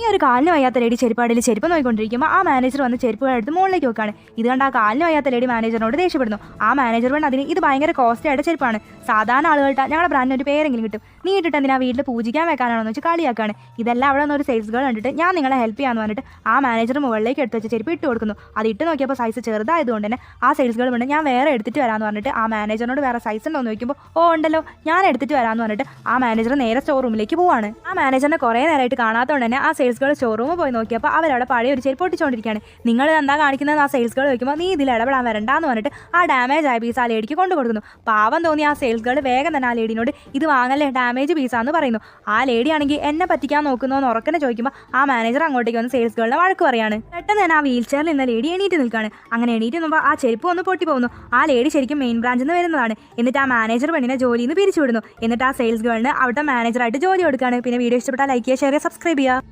ഈ ഒരു കാലിന് വയ്യാത്ത ലേഡി ചെരുപ്പാടിൽ ചെരുപ്പ് നോക്കിക്കൊണ്ടിരിക്കുമ്പോൾ ആ മാനേജർ വന്ന് ചെരുപ്പ് എടുത്ത് മുകളിലേക്ക് വെക്കാണ്. ഇത് കണ്ട് ആ കാലിന് വയ്യാത്ത ലേഡി മാനേജറിനോട് ദേഷ്യപ്പെടുന്നു. ആ മാനേജർ വേണ്ട അതിന് ഇത് ഭയങ്കര കോസ്റ്റ് ആയിട്ട് ചെരുപ്പാണ്. സാധാരണ ആളുകൾക്ക് ഞങ്ങളുടെ ബ്രാൻഡിന് ഒരു പേരെങ്കിലും കിട്ടും. നീ ഇട്ടിട്ട് എന്തിനാ വീട്ടിൽ പൂജിക്കാൻ വെക്കാനാണെന്ന് വെച്ച് കളിയാക്കാണ്. ഇതെല്ലാം അവിടെ ഒരു സെയിൽസ് ഗേൾ കണ്ടിട്ട് ഞാൻ നിങ്ങളെ ഹെൽപ്പ് ചെയ്യാന്ന് പറഞ്ഞിട്ട് ആ മാനേജർ മുകളിലേക്ക് എടുത്ത് വെച്ച ചെരുപ്പ് ഇട്ട് കൊടുക്കുന്നു. അത് ഇട്ട് നോക്കിയപ്പോൾ സൈസ് ചെറുതായതുകൊണ്ട് തന്നെ ആ സെയിൽസ് ഗേൾ പറഞ്ഞ് ഞാൻ വേറെ എടുത്തിട്ട് വരാമെന്ന് പറഞ്ഞിട്ട് ആ മാനേജറിനോട് വേറെ സൈസ് ഉണ്ടോ എന്ന് ചോദിക്കുമ്പോൾ ഓ ഉണ്ടല്ലോ. ഞാൻ എടുത്തിട്ട് വരാമെന്ന് പറഞ്ഞിട്ട് ആ മാനേജർ നേരെ സ്റ്റോർ റൂമിലേക്ക് പോവാണ്. ആ മാനേജറിനെ കുറേ നേരമായിട്ട് കാണാത്തതുകൊണ്ട് തന്നെ ആ സെയിൽസ് ഗേൾ ഷോറൂമിൽ പോയി നോക്കിയപ്പോൾ അവരവിടെ പഴയ ഒരു ചെരുപ്പ് ഒട്ടിച്ചുകൊണ്ടിരിക്കുകയാണ് നിങ്ങൾ എന്താ കാണിക്കുന്നത് ആ സെയിൽസ് ഗേൾ ചോദിക്കുമ്പോൾ നീ ഇതിൽ ഇടപെടാൻ വരണ്ടാന്ന് പറഞ്ഞിട്ട് ആ ഡാമേജ് ആയ പീസ് ആ ലേഡിക്ക് കൊണ്ടു കൊടുക്കുന്നു. പാവം തോന്നി ആ സെയിൽസ് ഗേൾ വേഗം തന്നെ ആ ലേഡിനോട് ഇത് വാങ്ങല്ലേ ഡാമേജ് പീസാന്ന് പറയുന്നു. ആ ലേഡി ആണെങ്കിൽ എന്നെ പറ്റിക്കാൻ നോക്കുന്നു എന്ന് ഉറക്കനെ ചോദിക്കുമ്പോൾ ആ മാനേജർ അങ്ങോട്ടേക്ക് വന്ന് സെയിൽസ് ഗേളിനെ വഴക്ക് പറയാണ്. പെട്ടെന്ന് തന്നെ ആ വീൽ ചെയറിൽ നിന്ന് ലേഡി എണീറ്റ് നിൽക്കുകയാണ് അങ്ങനെ എണീറ്റ് നിന്നുമ്പോൾ ആ ചെരുപ്പ് ഒന്ന് പൊട്ടി പോകുന്നു. ആ ലേഡി ശരിക്കും മെയിൻ ബ്രാഞ്ചിൽ നിന്ന് വരുന്നതാണ്. എന്നിട്ട് ആ മാനേജർ പെണ്ണിനെ ജോലിയിൽ നിന്ന് പിരിച്ചുവിടുന്നു. എന്നിട്ട് ആ സെയിൽസ് ഗേളിന് അവിടുത്തെ മാനേജറായിട്ട് ജോലി കൊടുക്കുകയാണ്. പിന്നെ വീഡിയോ ഇഷ്ടപ്പെട്ടാൽ ലൈക്ക് ചെയ്യുക ഷെയർ ചെയ്യുക സബ്സ്ക്രൈബ് ചെയ്യുക.